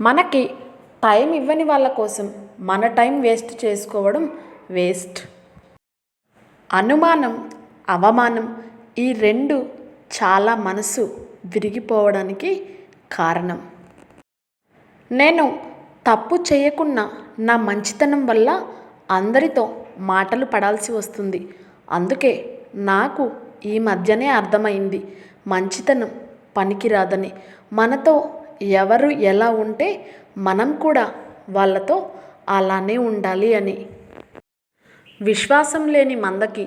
మనకి టైం ఇవ్వని వాళ్ళ కోసం మన టైం వేస్ట్ చేసుకోవడం వేస్ట్. అనుమానం అవమానం ఈ రెండు చాలా మనసు విరిగిపోవడానికి కారణం. నేను తప్పు చేయకున్నా నా మంచితనం వల్ల అందరితో మాటలు పడాల్సి వస్తుంది. అందుకే నాకు ఈ మధ్యనే అర్థమైంది. మంచితనం పనికిరాదని. మనతో ఎవరు ఎలా ఉంటే మనం కూడా వాళ్ళతో అలానే ఉండాలి అని. విశ్వాసం లేని మందకి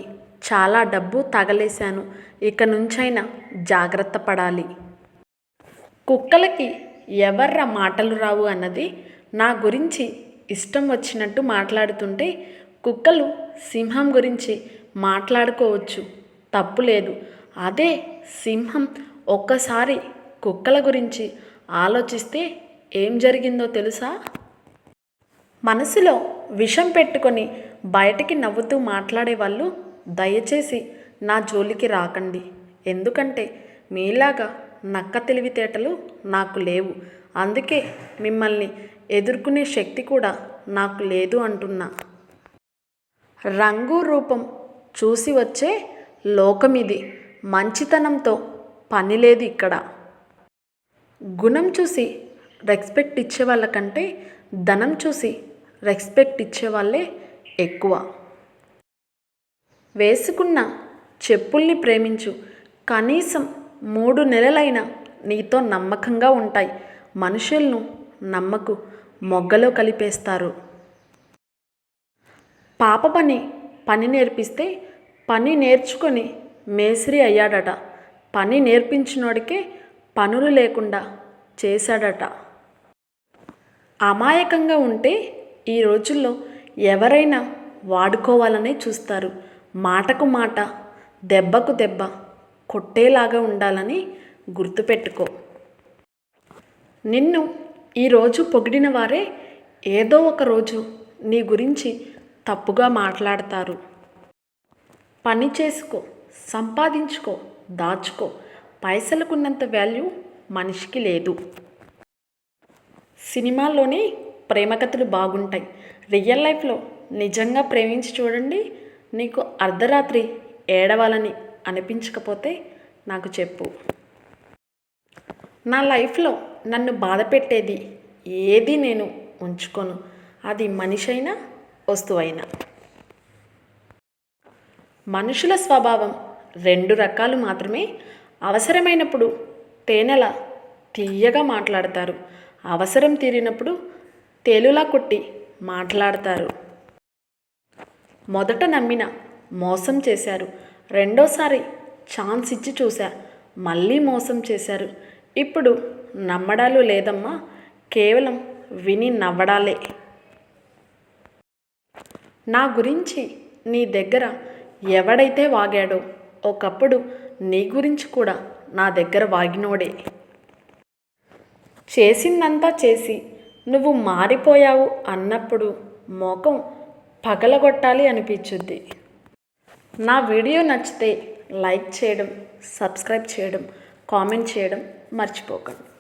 చాలా డబ్బు తగలేశాను. ఇక నుంచైనా జాగ్రత్త పడాలి. కుక్కలకి ఎవర్ర మాటలు రావు అన్నది నా గురించి ఇష్టం వచ్చినట్టు మాట్లాడుతుంటే కుక్కలు సింహం గురించి మాట్లాడుకోవచ్చు. తప్పు లేదు. అదే సింహం ఒక్కసారి కుక్కల గురించి ఆలోచిస్తే ఏం జరిగిందో తెలుసా? మనసులో విషం పెట్టుకొని బయటికి నవ్వుతూ మాట్లాడే వాళ్ళు దయచేసి నా జోలికి రాకండి. ఎందుకంటే మీలాగా నక్క తెలివితేటలు నాకు లేవు. అందుకే మిమ్మల్ని ఎదుర్కొనే శక్తి కూడా నాకు లేదు అంటున్నా. రంగు రూపం చూసి వచ్చే లోకం ఇది మంచితనంతో పని లేదు ఇక్కడ. గుణం చూసి రెస్పెక్ట్ ఇచ్చే వాళ్ళకంటే ధనం చూసి రెస్పెక్ట్ ఇచ్చే వాళ్ళే ఎక్కువ. వేసుకున్న చెప్పుల్ని ప్రేమించు. కనీసం మూడు నెలలైనా నీతో నమ్మకంగా ఉంటాయి. మనుషులను నమ్మకు మొగ్గలో కలిపేస్తారు. పాప పని పని నేర్పిస్తే పని నేర్చుకొని మేస్త్రి అయ్యాడట. పని నేర్పించినోడికే పనులు లేకుండా చేశాడట. అమాయకంగా ఉంటే ఈ రోజుల్లో ఎవరైనా వాడుకోవాలనే చూస్తారు. మాటకు మాట దెబ్బకు దెబ్బ కొట్టేలాగా ఉండాలని గుర్తుపెట్టుకో. నిన్ను ఈరోజు పొగిడిన వారే ఏదో ఒక రోజు నీ గురించి తప్పుగా మాట్లాడతారు. పని చేసుకో సంపాదించుకో దాచుకో పైసలకున్నంత వాల్యూ మనిషికి లేదు. సినిమాల్లోనే ప్రేమ కథలు బాగుంటాయి. రియల్ లైఫ్లో నిజంగా ప్రేమించి చూడండి నీకు అర్ధరాత్రి ఏడవాలని అనిపించకపోతే నాకు చెప్పు. నా లైఫ్లో నన్ను బాధ పెట్టేది ఏది నేను ఉంచుకోను. అది మనిషి అయినా వస్తువైనా. మనుషుల స్వభావం రెండు రకాలు మాత్రమే. అవసరమైనప్పుడు తేనెల తీయగా మాట్లాడతారు. అవసరం తీరినప్పుడు తేలులా కొట్టి మాట్లాడతారు. మొదట నమ్మిన మోసం చేశారు. రెండోసారి ఛాన్స్ ఇచ్చి చూశా. మళ్ళీ మోసం చేశారు. ఇప్పుడు నమ్మడాలు లేదమ్మా. కేవలం విని నవ్వడాలే. నా గురించి నీ దగ్గర ఎవడైతే వాగాడో ఒకప్పుడు నీ గురించి కూడా నా దగ్గర వాగినోడే. చేసిందంతా చేసి నువ్వు మారిపోయావు అన్నప్పుడు మోకం పగలగొట్టాలి అనిపించుద్ది. నా వీడియో నచ్చితే లైక్ చేయడం సబ్స్క్రైబ్ చేయడం కామెంట్ చేయడం మర్చిపోకండి.